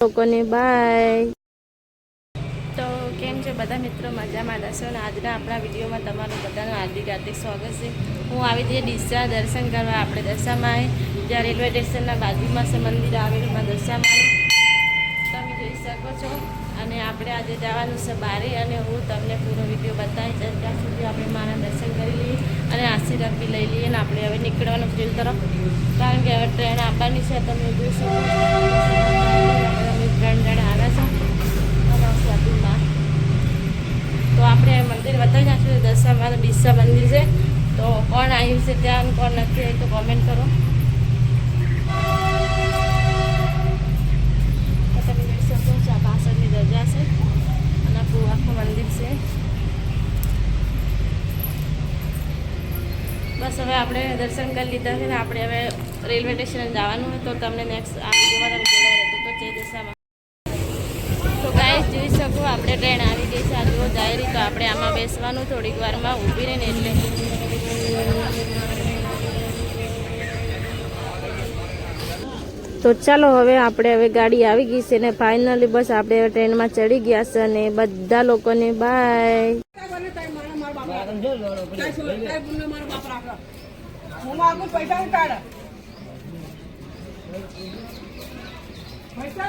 લોકોને બાય તો કેમ છે બધા મિત્રો? મજામાં રહેશો અને આજના આપણા વિડીયોમાં તમારું બધાનું હાર્દિક હાર્દિક સ્વાગત છે. હું આવી જઈએ ડીસા દર્શન કરવા આપણે દશામાં જ્યાં રેલવે સ્ટેશનના બાજુમાં છે મંદિર આવેલું માં દશામાં તમે જોઈ શકો છો. અને આપણે આજે જવાનું છે બારે અને હું તમને પૂરો વીડિયો બતાવીશ. ત્યાં સુધી આપણે મારા દર્શન કરી લઈએ અને આશીર્વાદ બી લઈ લઈએ અને આપણે હવે નીકળવાનું ફિલ તરફ. કારણ કે હવે ટ્રેન આવવાની છે, તમે જોઈ શકો ત્રણ જણા છે. અને તો આપણે મંદિર બતાવી નાખ્યું દશામાં ડીસા મંદિર છે. તો કોણ આવ્યું છે ત્યાં કોણ નથી આવ્યું તો કોમેન્ટ કરો. તમે શકો છો, આ પાછળની રજા છે અને આખું આખું મંદિર છે. બસ હવે આપણે દર્શન કરી લીધા છે ને આપણે હવે રેલવે સ્ટેશન જવાનું હોય તો તમને નેક્સ્ટ આ વિડીયોમાં તમે તો જય દિશામાં ગાઈસ જોઈ શકો, આપણે ટ્રેન આવી ગઈ છે. આ જો જાય તો આપણે આમાં બેસવાનું થોડીક વારમાં ઊભી રહીને એટલે. તો ચાલો, હવે આપણે હવે ગાડી આવી ગઈ છે ને ફાઇનલી બસ આપણે ટ્રેનમાં ચડી ગયા છે અને બધા લોકોને બાય. પૈસા